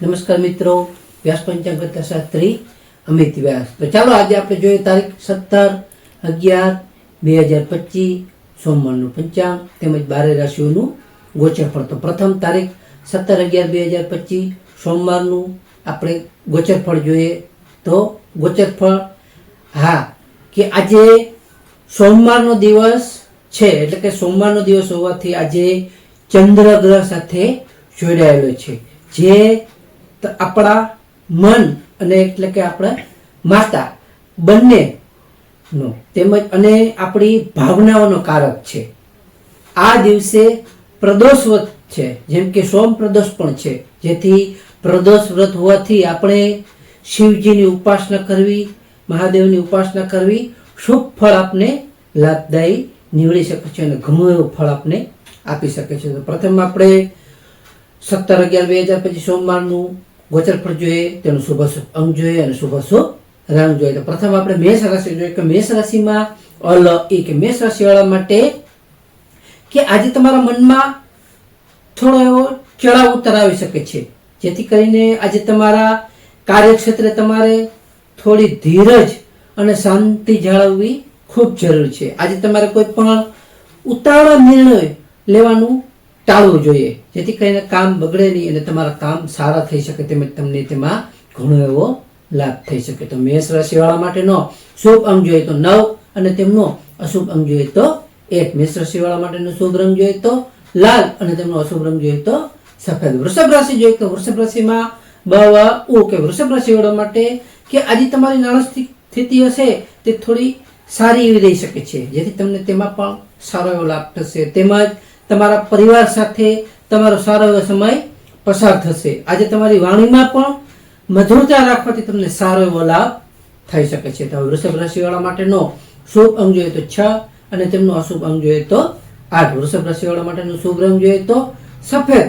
નમસ્કાર મિત્રો, વ્યાસ પંચાંગ શાસ્ત્રી અમિત વ્યાસ. તો ચાલો આજે આપણે જોઈએ તારીખ સત્તર અગિયાર બે હજાર પચીસ, સોમવારનું પંચાંગ તેમજ બારે રાશિઓનું ગોચરફળ. તો પ્રથમ તારીખ સત્તર અગિયાર બે હજાર પચીસ, સોમવારનું આપણે ગોચરફળ જોઈએ. તો ગોચરફળ, હા, કે આજે સોમવારનો દિવસ છે, એટલે કે સોમવારનો દિવસ હોવાથી આજે ચંદ્રગ્રહ સાથે જોડાયેલો છે. જે ત- આપણા મન અને એટલે કે આપણા માતા બંનેનો તેમજ અને આપણી ભાવનાઓનો કારક છે. આ દિવસે પ્રદોષ વ્રત છે. જેમ કે સોમ પ્રદોષ પણ છે. જેથી પ્રદોષ વ્રત હોવાથી આપણે શિવજીની ઉપાસના કરવી, મહાદેવની ઉપાસના કરવી શુભ ફળ આપને લાભદાયી નીવડી શકે છે અને ઘણું એવું ફળ આપને આપી શકે છે. પ્રથમ આપણે સત્તર અગિયાર બે હજાર પછી સોમવારનું ગોચરફળ જોઈએ, તેનું શુભ અંગ જોઈએ અને શુભ રંગ જોઈએ. તો પ્રથમ આપણે મેષ રાશિ જોઈએ. કે મેષ રાશિમાં અલ એ કે મેષ રાશિવાળા માટે કે આજે તમારા મનમાં થોડો એવો ચડાવ ઉતર આવી શકે છે. જેથી કરીને આજે તમારા કાર્યક્ષેત્રે તમારે થોડી ધીરજ અને શાંતિ જાળવવી ખૂબ જરૂરી છે. આજે તમારે કોઈ પણ ઉતાવળા નિર્ણય લેવાનું ટાળવું જોઈએ. જેથી કરીને કામ બગડે નહીં અને તમારા કામ સારા થઈ શકે તેમજ તમને તેમાં ઘણો એવો લાભ થઈ શકે. તો મેષ રાશિવાળા માટેનો શુભ અંગ જોઈએ તો નવ અને તેમનો અશુભ અંગ જોઈએ તો એક. મેષ રાશિવાળા માટેનો શુભ રંગ જોઈએ તો લાલ અને તેમનો અશુભ રંગ જોઈએ તો સફેદ. વૃષભ રાશિ જોઈએ તો વૃષભ રાશિમાં બવ ઉ કે વૃષભ રાશિવાળા માટે કે આજે તમારી નાણાં સ્થિતિ હશે તે થોડી સારી એવી રહી શકે છે. જેથી તમને તેમાં પણ સારો એવો લાભ થશે. તેમજ તમારા પરિવાર સાથે તમારો સારો એવો સમય પસાર થશે. આજે તમારી વાણીમાં પણ મધુરતા રાખવાથી તમને સારો એવો લાભ થઈ શકે છે. તો વૃષભ રાશિવાળા માટેનો શુભ અંગ જોઈએ તો છ અને તેમનો અશુભ અંગ જોઈએ તો આઠ. વૃષભ રાશિવાળા માટેનો શુભ રંગ જોઈએ તો સફેદ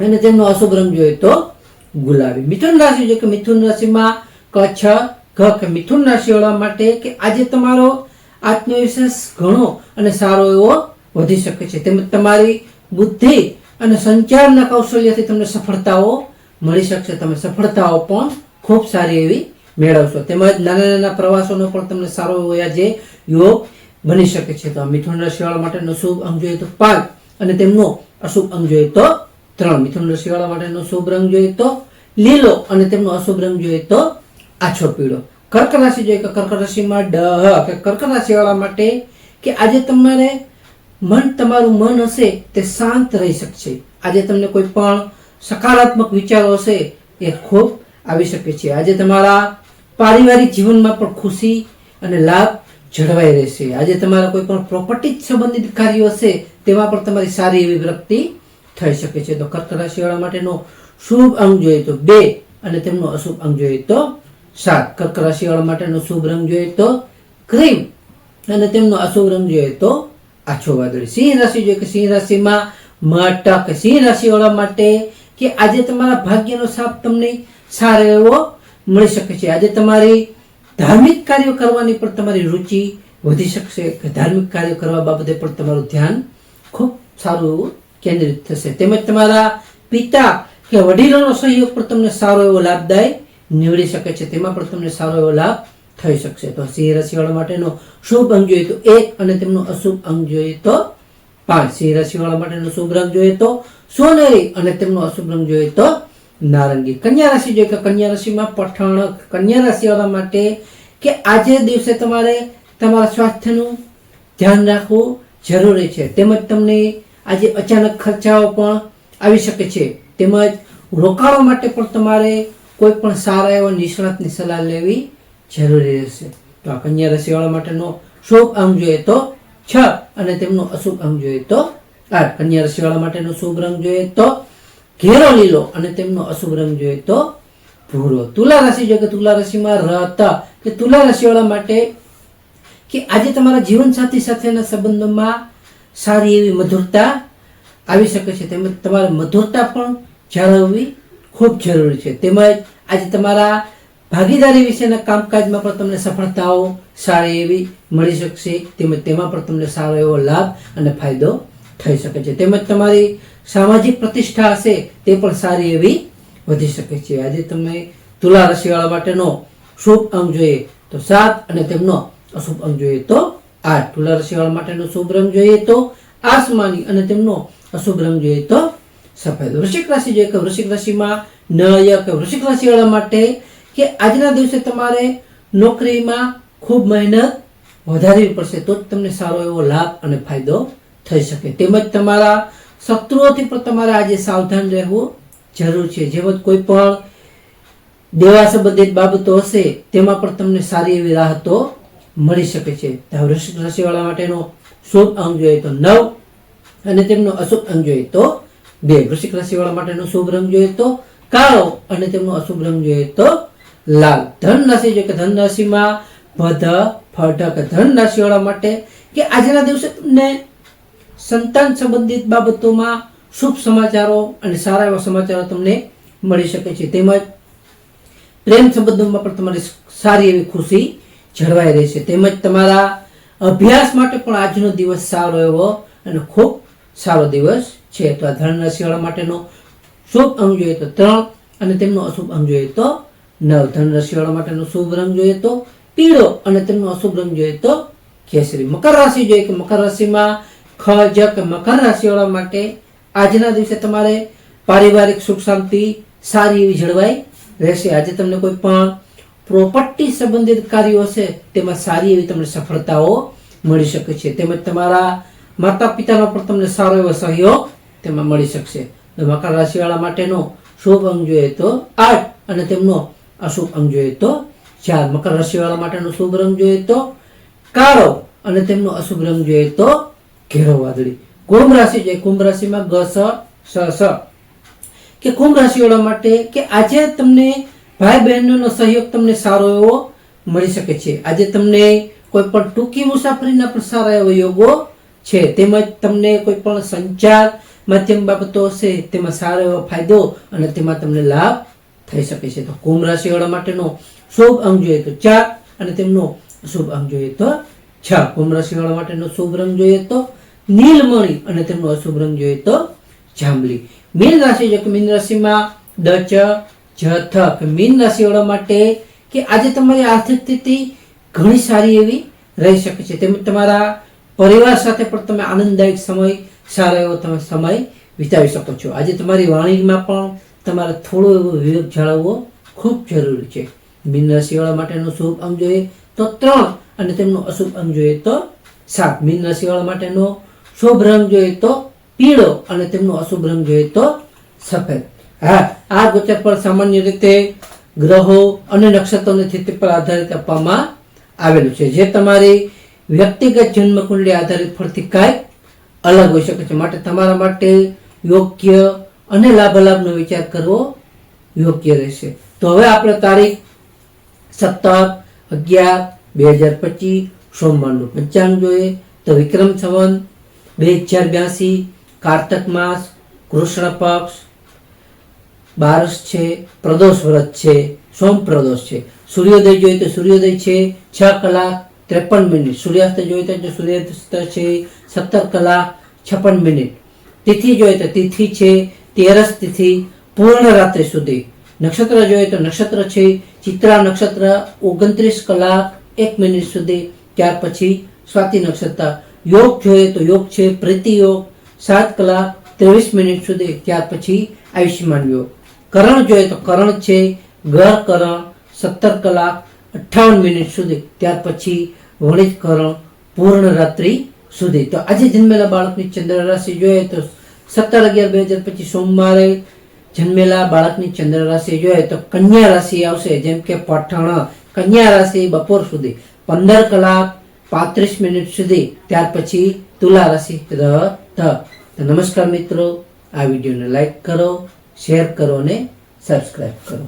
અને તેમનો અશુભ રંગ જોઈએ તો ગુલાબી. મિથુન રાશિ જો કે મિથુન રાશિમાં કચ્છ, ઘ કે મિથુન રાશિવાળા માટે કે આજે તમારો આત્મવિશ્વાસ ઘણો અને સારો એવો વધી શકે છે. તેમજ તમારી બુદ્ધિ અને સંચારના કૌશલ્યથી તમને સફળતાઓ મળી શકશે. તમે સફળતાઓ પણ ખૂબ સારી એવી મેળવશો. તેમજ નાના નાના પ્રવાસોનો પણ તમને સારો એવો આજે યોગ બની શકે છે. તો મિથુન રાશિવાળા માટેનો શુભ અંગ જોઈએ તો પાંચ અને તેમનો અશુભ અંગ જોઈએ તો ત્રણ. મિથુન રાશિવાળા માટેનો શુભ રંગ જોઈએ તો લીલો અને તેમનો અશુભ રંગ જોઈએ તો આછો પીળો. કર્ક રાશિ જોઈએ કે કર્ક રાશિમાં ડ કે કર્ક રાશિવાળા માટે કે આજે તમારે મન તમારું મન હશે તે શાંત રહી શકશે. આજે તમને કોઈ પણ સકારાત્મક વિચારો હશે એ ખૂબ આવી શકે છે. આજે તમારા પારિવારિક જીવનમાં પણ ખુશી અને લાભ જળવાઈ રહેશે. આજે તમારા કોઈ પણ પ્રોપર્ટી સંબંધિત કાર્યો હશે તેમાં પણ તમારી સારી એવી પ્રગતિ થઈ શકે છે. તો કર્ક રાશિવાળા માટેનો શુભ અંગ જોઈએ તો બે અને તેમનો અશુભ અંગ જોઈએ તો સાત. કર્ક રાશિવાળા માટેનો શુભ રંગ જોઈએ તો ક્રીમ અને તેમનો અશુભ રંગ જોઈએ તો આછો વાદળી. સિંહ રાશિ જોઈએ કે સિંહ રાશિમાં મટક. સિંહ રાશિવાળા માટે કે આજે તમારા ભાગ્યનો સાપ તમને સારો એવો મળી શકે છે. આજે તમારી ધાર્મિક કાર્યો કરવાની પણ તમારી રુચિ વધી શકશે. કે ધાર્મિક કાર્યો કરવા બાબતે પણ તમારું ધ્યાન ખૂબ સારું એવું કેન્દ્રિત થશે. તેમજ તમારા પિતા કે વડીલોનો સહયોગ પણ તમને સારો એવો લાભદાયક નીવડી શકે છે. તેમાં પણ તમને સારો એવો લાભ થઈ શકશે. તો સિંહ રાશિવાળા માટેનો શુભ અંગ જોઈએ તો એક અને તેમનો અશુભ અંગ જોઈએ તો પાંચ. સિંહ રાશિવાળા માટેનો શુભ રંગ જોઈએ તો સોનેરી અને તેમનો અશુભ રંગ જોઈએ તો નારંગી. કન્યા રાશિ જોઈએ કે કન્યા રાશિમાં પઠાણ કન્યા રાશિવાળા માટે કે આજે દિવસે તમારે તમારા સ્વાસ્થ્યનું ધ્યાન રાખવું જરૂરી છે. તેમજ તમને આજે અચાનક ખર્ચાઓ પણ આવી શકે છે. તેમજ રોકાણો માટે પણ તમારે કોઈ પણ સારા એવા નિષ્ણાતની સલાહ લેવી જરૂરી રહેશે. તો આ કન્યા રાશિવાળા માટેનો શુભ અંગ જોઈએ તો છ અને તેમનો અશુભ અંગ જોઈએ તો આઠ. કન્યા રાશિવાળા માટેનો શુભ રંગ જોઈએ તો ઘેરો લીલો અને તેમનો અશુભ રંગ જોઈએ તો ભૂરો. તુલા રાશિ જોઈએ કે તુલા રાશિમાં રહેતા કે તુલા રાશિવાળા માટે કે આજે તમારા જીવનસાથી સાથેના સંબંધોમાં સારી એવી મધુરતા આવી શકે છે. તેમજ તમારે મધુરતા પણ જાળવવી ખૂબ જરૂરી છે. તેમજ આજે તમારા ભાગીદારી વિશેના કામકાજમાં પણ તમને સફળતાઓ સારી એવી મળી શકશે. તેમજ તેમાં પણ તમને સારો એવો લાભ અને ફાયદો થઈ શકે છે. તેમજ તમારી સામાજિક પ્રતિષ્ઠા હશે તે પણ સારી એવી વધી શકે છે. આજે તમે તુલા રાશિવાળા માટેનો શુભ અંક જોઈએ તો સાત અને તેમનો અશુભ અંક જોઈએ તો આઠ. તુલા રાશિવાળા માટેનો શુભ રંગ જોઈએ તો આસમાની અને તેમનો અશુભ રંગ જોઈએ તો સફેદ. વૃશ્ચિક રાશિ જોઈએ કે વૃશ્ચિક રાશિમાં નળ કે વૃશ્ચિક રાશિવાળા માટે કે આજના દિવસે તમારે નોકરીમાં ખૂબ મહેનત વધારવી પડશે, તો જ તમને સારો એવો લાભ અને ફાયદો થઈ શકે. તેમજ તમારા શત્રુઓથી પણ તમારે આજે સાવધાન રહેવું જરૂર છે. જેમ કોઈ પણ દેવા સંબંધિત બાબતો હશે, તેમાં પણ તમને સારી એવી રાહતો મળી શકે છે. વૃશ્ચિક રાશિવાળા માટેનો શુભ અંગ જોઈએ તો નવ અને તેમનો અશુભ અંગ જોઈએ તો બે. વૃશ્ચિક રાશિવાળા માટેનો શુભ રંગ જોઈએ તો કાળો અને તેમનો અશુભ રંગ જોઈએ તો લાલ ધન રાશિ જોઈએ કે ધન રાશિમાં ભધ ફટક ધન રાશિવાળા માટે કે આજના દિવસે તમને સંતાન સંબંધિત બાબતોમાં શુભ સમાચારો અને સારા એવા સમાચારો તમને મળી શકે છે. તેમજ પ્રેમ સંબંધોમાં પણ તમારી સારી એવી ખુશી જળવાઈ રહેશે તેમજ તમારા અભ્યાસ માટે પણ આજનો દિવસ સારો એવો અને ખૂબ સારો દિવસ છે. તો આ ધન રાશિવાળા માટેનો શુભ અંગ જોઈએ તો ત્રણ અને તેમનો અશુભ અંગ જોઈએ તો નવ ધન રાશિવાળા માટેનો શુભ રંગ જોઈએ તો પીળો અને તેમનો અશુભ રંગ જોઈએ તો કેસરી. મકર રાશિ જોઈએ કે મકર રાશિમાં ખ જક મકર રાશિવાળા માટે આજના દિવસે તમારે પારિવારિક સુખ શાંતિ સારી એવી જળવાઈ રહેશે. આજે તમને કોઈ પણ પ્રોપર્ટી સંબંધિત કાર્યો હશે, તેમાં સારી એવી તમને સફળતાઓ મળી શકે છે. તેમજ તમારા માતા પિતાનો પણ તમને સારો એવો સહયોગ તેમાં મળી શકશે. મકર રાશિવાળા માટેનો શુભ અંગ જોઈએ તો આઠ અને તેમનો અશુભ અંગ જોઈએ તો ચાર મકર રાશિવાળા માટેનો શુભ રંગ જોઈએ તો કાળો અને તેમનો અશુભ રંગ જોઈએ તો ઘેરો વાદળી. કુંભ રાશિ છે. કુંભ રાશિમાં ગ, સ સ સ. કે કુંભ રાશિવાળા માટે કે આજે તમને ભાઈ બહેનોનો સહયોગ તમને સારો એવો મળી શકે છે. આજે તમને કોઈ પણ ટૂંકી મુસાફરીના પણ સારા એવા યોગો છે. તેમજ તમને કોઈ પણ સંચાર માધ્યમ બાબતો હશે, તેમાં સારો એવો ફાયદો અને તેમાં તમને લાભ થઈ શકે છે. તો કુંભ રાશિવાળા માટેનો શુભ અંગ જોઈએ તો ચાર અને તેમનો શુભ અંગ જોઈએ તો છ. કુંભ રાશિવાળા માટેનો શુભ રંગ જોઈએ તો નીલમણી અને તેમનો અશુભ રંગ જોઈએ તો જાંબલી. મીન રાશિ જો કે મીન રાશિમાં ડ ચ, જ કે મીન રાશિવાળા માટે કે આજે તમારી આર્થિક સ્થિતિ ઘણી સારી એવી રહી શકે છે. તેમજ તમારા પરિવાર સાથે પણ તમે આનંદદાયક સમય સારો એવો તમે સમય વિતાવી શકો છો. આજે તમારી વાણીમાં પણ તમારે થોડો એવો વિવેક જાળવવો ખૂબ જરૂરી છે. મીન રાશિવાળા માટેનું શુભ અંગ જોઈએ તો ત્રણ અને તેમનો અશુભ અંગ જોઈએ તો સાત. મીન રાશિવાળા માટેનો શુભ રંગ જોઈએ તો પીળો અને તેમનો અશુભ રંગ જોઈએ તો સફેદ. હા, આ ગોચર પર સામાન્ય રીતે ગ્રહો અને નક્ષત્રોની સ્થિતિ પર આધારિત આપવામાં આવેલું છે. જે તમારી વ્યક્તિગત જન્મકુંડલી આધારિત ફળથી કાંઈક અલગ હોઈ શકે છે. માટે તમારા માટે યોગ્ય અને લાભાલાભનો વિચાર કરવો યોગ્ય રહેશે. તો હવે આપણે તારીખ સત્તર અગિયાર બે હજાર પચીસ, સોમવારનું પંચાંગ જોઈએ. તો વિક્રમ સંવંત, બે હજાર બ્યાસી, કારતક માસ, કૃષ્ણ પક્ષ, બારસ છે, પ્રદોષ વ્રત છે, સોમ પ્રદોષ છે. સૂર્યોદય જોઈએ તો સૂર્યોદય છે, છ કલાક ત્રેપન મિનિટ. સૂર્યાસ્ત જોઈએ તો સૂર્યાસ્ત છે, સત્તર કલાક છપ્પન મિનિટ. તિથિ જોઈએ તો તિથિ છે તેરસ તિથિ પૂર્ણ રાત્રિ સુધી. નક્ષત્ર જોઈએ તો નક્ષત્ર છે, ચિત્રા નક્ષત્ર, ઓગણત્રીસ કલાક, એક મિનિટ સુધી. ત્યાર પછી સ્વાતિ નક્ષત્ર. યોગ જોઈએ તો યોગ છે, પ્રીતિ યોગ, સાત કલાક, ત્રેવીસ મિનિટ સુધી. ત્યાર પછી આયુષ્યમાન યોગ. કરણ જોઈએ તો કરણ છે, ઘર કરણ, સત્તર કલાક, અઠ્ઠાવન મિનિટ સુધી. ત્યાર પછી વણિત કરણ, પૂર્ણ રાત્રિ સુધી. તો આજે જન્મેલા બાળકની ચંદ્ર રાશિ જોઈએ તો સત્તર અગિયાર બે હજાર પચીસ સોમવારે જન્મેલા બાળકની ચંદ્ર રાશિ જોઈએ તો કન્યા રાશિ આવશે. જેમ કે પઠણ કન્યા રાશિ બપોર સુધી, પંદર કલાક પાંત્રીસ મિનિટ સુધી, ત્યાર પછી તુલા રાશિ ર તો નમસ્કાર મિત્રો, આ વિડીયોને લાઈક કરો, શેર કરો અને સબસ્ક્રાઈબ કરો.